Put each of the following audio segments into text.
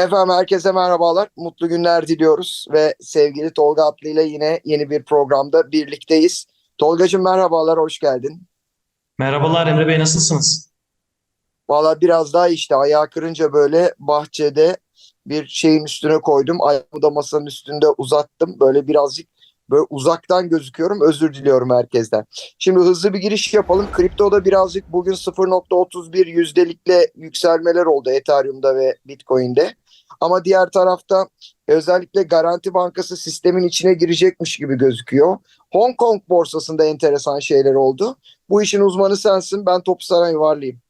Efendim herkese merhabalar. Mutlu günler diliyoruz ve sevgili Tolga Atlı ile yine yeni bir programda birlikteyiz. Tolgacığım merhabalar, hoş geldin. Merhabalar Emre Bey nasılsınız? Valla biraz daha işte ayağı kırınca böyle bahçede bir şeyin üstüne koydum. Ayağımı da masanın üstünde uzattım. Böyle birazcık böyle uzaktan gözüküyorum. Özür diliyorum herkesten. Şimdi hızlı bir giriş yapalım. Kriptoda birazcık bugün 0.31 yüzdelikle yükselmeler oldu Ethereum'da ve Bitcoin'de. Ama diğer tarafta özellikle Garanti Bankası sistemin içine girecekmiş gibi gözüküyor. Hong Kong borsasında enteresan şeyler oldu. Bu işin uzmanı sensin. Ben topu sana yuvarlayayım.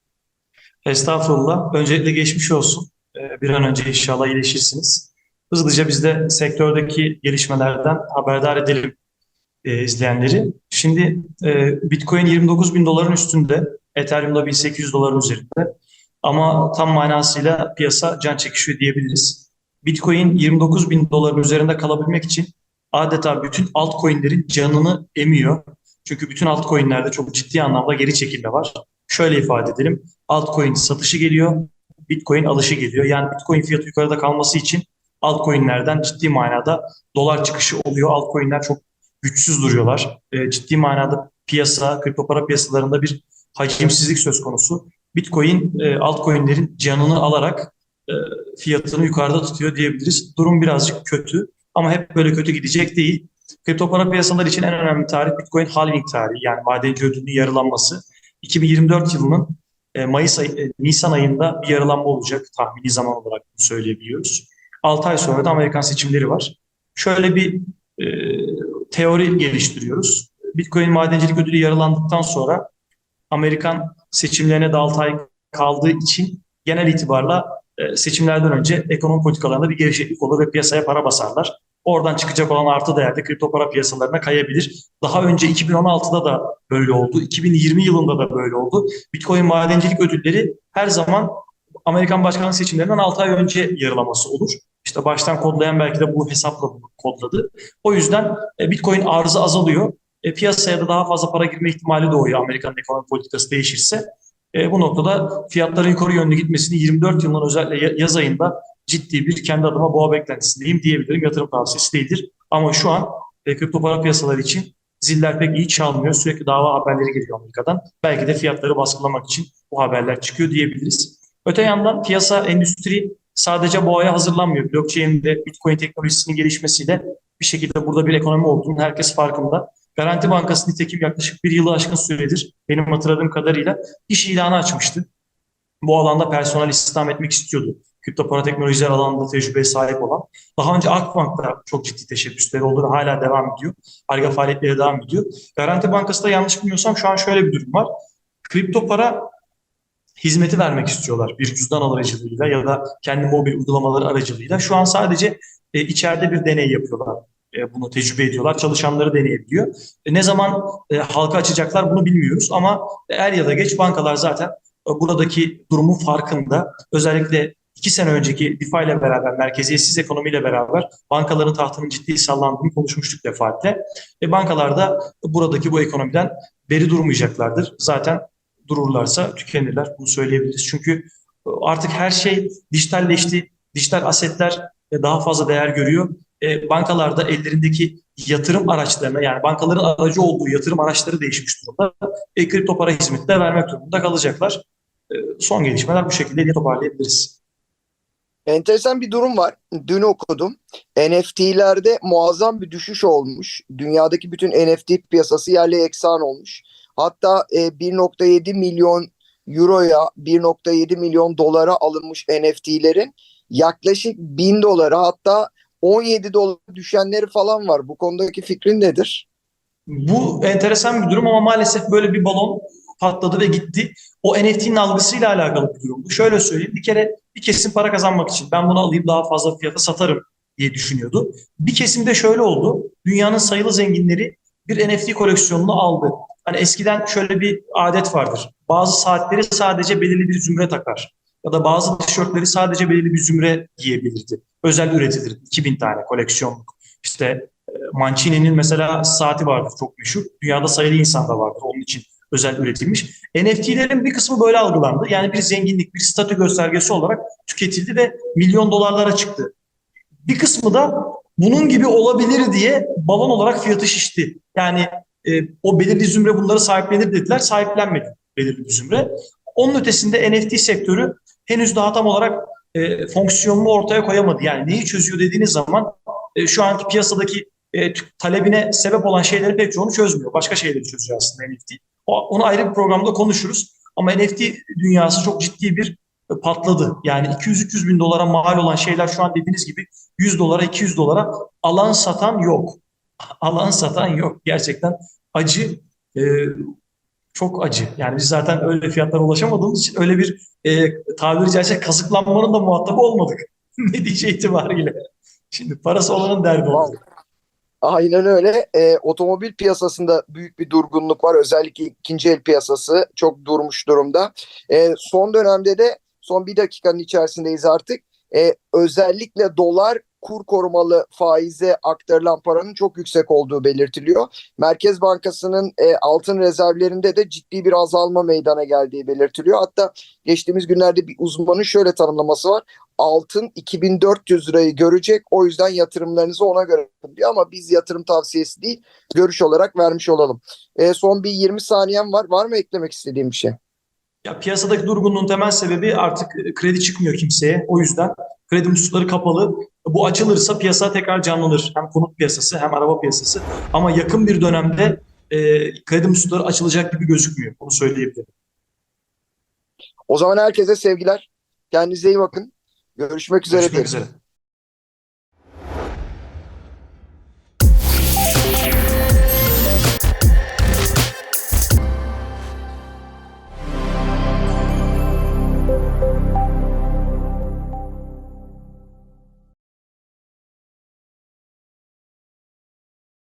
Estağfurullah. Öncelikle geçmiş olsun. Ee, Bir an önce inşallah iyileşirsiniz. Hızlıca biz de sektördeki gelişmelerden haberdar edelim e, izleyenleri. Şimdi e, Bitcoin 29 bin doların üstünde, Ethereum'da 1800 doların üzerinde. Ama tam manasıyla piyasa can çekişiyor diyebiliriz. Bitcoin 29 bin doların üzerinde kalabilmek için adeta bütün altcoin'lerin canını emiyor. Çünkü bütün altcoin'lerde çok ciddi anlamda geri çekilme var. Şöyle ifade edelim. Altcoin satışı geliyor, Bitcoin alışı geliyor. Yani Bitcoin fiyatı yukarıda kalması için altcoin'lerden ciddi manada dolar çıkışı oluyor. Altcoin'ler çok güçsüz duruyorlar. E, ciddi manada piyasa, kripto para piyasalarında bir hacimsizlik söz konusu. Bitcoin e, altcoin'lerin canını alarak e, fiyatını yukarıda tutuyor diyebiliriz. Durum birazcık kötü ama hep böyle kötü gidecek değil. Kripto para piyasaları için en önemli tarih Bitcoin halving tarihi yani madenci ödülünün yarılanması. 2024 yılının e, Mayıs ayı, e, Nisan ayında bir yarılanma olacak tahmini zaman olarak bunu söyleyebiliyoruz. 6 ay sonra da Amerikan seçimleri var. Şöyle bir e, teori geliştiriyoruz. Bitcoin madencilik ödülü yarılandıktan sonra Amerikan seçimlerine de 6 ay kaldığı için genel itibarla e, seçimlerden önce ekonomi politikalarında bir gevşeklik olur ve piyasaya para basarlar. Oradan çıkacak olan artı değer de kripto para piyasalarına kayabilir. Daha önce 2016'da da böyle oldu. 2020 yılında da böyle oldu. Bitcoin madencilik ödülleri her zaman Amerikan başkanlık seçimlerinden 6 ay önce yarılaması olur. İşte baştan kodlayan belki de bu hesapla kodladı. O yüzden e, Bitcoin arzı azalıyor. E, piyasaya da daha fazla para girme ihtimali doğuyor Amerikan ekonomi politikası değişirse. E, bu noktada fiyatların yukarı yönlü gitmesini 24 yılın özellikle yaz ayında ciddi bir kendi adıma boğa beklentisindeyim diyebilirim. Yatırım tavsiyesi değildir. Ama şu an e, kripto para piyasaları için ziller pek iyi çalmıyor. Sürekli dava haberleri geliyor Amerika'dan. Belki de fiyatları baskılamak için bu haberler çıkıyor diyebiliriz. Öte yandan piyasa endüstri sadece boğaya hazırlanmıyor. Blockchain'de Bitcoin teknolojisinin gelişmesiyle bir şekilde burada bir ekonomi olduğunun herkes farkında. Garanti Bankası nitekim yaklaşık bir yılı aşkın süredir benim hatırladığım kadarıyla iş ilanı açmıştı. Bu alanda personel istihdam etmek istiyordu. Kripto para teknolojiler alanında tecrübeye sahip olan. Daha önce Akbank'ta çok ciddi teşebbüsleri oldu ve hala devam ediyor. Arge faaliyetleri devam ediyor. Garanti Bankası da yanlış bilmiyorsam şu an şöyle bir durum var. Kripto para hizmeti vermek istiyorlar bir cüzdan aracılığıyla ya da kendi mobil uygulamaları aracılığıyla. Şu an sadece e, içeride bir deney yapıyorlar. E, bunu tecrübe ediyorlar. Çalışanları deneyebiliyor. E, ne zaman e, halka açacaklar bunu bilmiyoruz ama er ya da geç bankalar zaten buradaki durumun farkında. Özellikle iki sene önceki DeFi ile beraber, merkeziyetsiz ekonomiyle beraber bankaların tahtının ciddi sallandığını konuşmuştuk defaatle. E, bankalar da buradaki bu ekonomiden beri durmayacaklardır. Zaten dururlarsa tükenirler. Bunu söyleyebiliriz. Çünkü artık her şey dijitalleşti. Dijital asetler daha fazla değer görüyor. E, bankalarda ellerindeki yatırım araçlarına yani bankaların aracı olduğu yatırım araçları değişmiş durumda. E, kripto para hizmeti de vermek durumunda kalacaklar. E, son gelişmeler bu şekilde diye toparlayabiliriz. Enteresan bir durum var. Dün okudum. NFT'lerde muazzam bir düşüş olmuş. Dünyadaki bütün NFT piyasası yerle eksan olmuş. Hatta e, 1.7 milyon euroya 1.7 milyon dolara alınmış NFT'lerin yaklaşık 1000 dolara hatta 17 dolar düşenleri falan var. Bu konudaki fikrin nedir? Bu enteresan bir durum ama maalesef böyle bir balon patladı ve gitti. O NFT'nin algısıyla alakalı bir durumdu. Şöyle söyleyeyim bir kere bir kesim para kazanmak için ben bunu alayım daha fazla fiyata satarım diye düşünüyordu. Bir kesimde şöyle oldu. Dünyanın sayılı zenginleri bir NFT koleksiyonunu aldı. Hani eskiden şöyle bir adet vardır. Bazı saatleri sadece belirli bir zümre takar. Ya da bazı tişörtleri sadece belirli bir zümre giyebilirdi. Özel üretilir. 2000 tane koleksiyonluk. İşte Mancini'nin mesela saati vardır çok meşhur. Dünyada sayılı insan da vardır. Onun için özel üretilmiş. NFT'lerin bir kısmı böyle algılandı. Yani bir zenginlik, bir statü göstergesi olarak tüketildi ve milyon dolarlara çıktı. Bir kısmı da bunun gibi olabilir diye balon olarak fiyatı şişti. Yani e, o belirli zümre bunları sahiplenir dediler, sahiplenmedi belirli bir zümre. Onun ötesinde NFT sektörü henüz daha tam olarak e, fonksiyonunu ortaya koyamadı. Yani neyi çözüyor dediğiniz zaman e, şu anki piyasadaki e, talebine sebep olan şeyleri pek çoğunu çözmüyor. Başka şeyleri çözüyor aslında NFT. O, onu ayrı bir programda konuşuruz. Ama NFT dünyası çok ciddi bir e, patladı. Yani 200-300 bin dolara mal olan şeyler şu an dediğiniz gibi 100 dolara 200 dolara alan satan yok. Alan satan yok. Gerçekten acı. e, çok acı. Yani biz zaten öyle fiyatlara ulaşamadığımız için öyle bir e, tabiri caizse kazıklanmanın da muhatabı olmadık. Netice itibariyle. Şimdi parası olanın derdi oldu. Aynen öyle. Ee, otomobil piyasasında büyük bir durgunluk var. Özellikle ikinci el piyasası çok durmuş durumda. Ee, son dönemde de son bir dakikanın içerisindeyiz artık. Ee, özellikle dolar kur korumalı faize aktarılan paranın çok yüksek olduğu belirtiliyor. Merkez Bankası'nın e, altın rezervlerinde de ciddi bir azalma meydana geldiği belirtiliyor. Hatta geçtiğimiz günlerde bir uzmanın şöyle tanımlaması var altın 2400 lirayı görecek. O yüzden yatırımlarınızı ona göre diyor ama biz yatırım tavsiyesi değil, görüş olarak vermiş olalım. E, son bir 20 saniyem var. Var mı eklemek istediğim bir şey? Ya piyasadaki durgunluğun temel sebebi artık kredi çıkmıyor kimseye. O yüzden kredi muslukları kapalı. Bu açılırsa piyasa tekrar canlanır. Hem konut piyasası hem araba piyasası. Ama yakın bir dönemde e, kredi muslukları açılacak gibi gözükmüyor. Onu söyleyebilirim. O zaman herkese sevgiler. Kendinize iyi bakın. Görüşmek üzere Görüşmek üzere.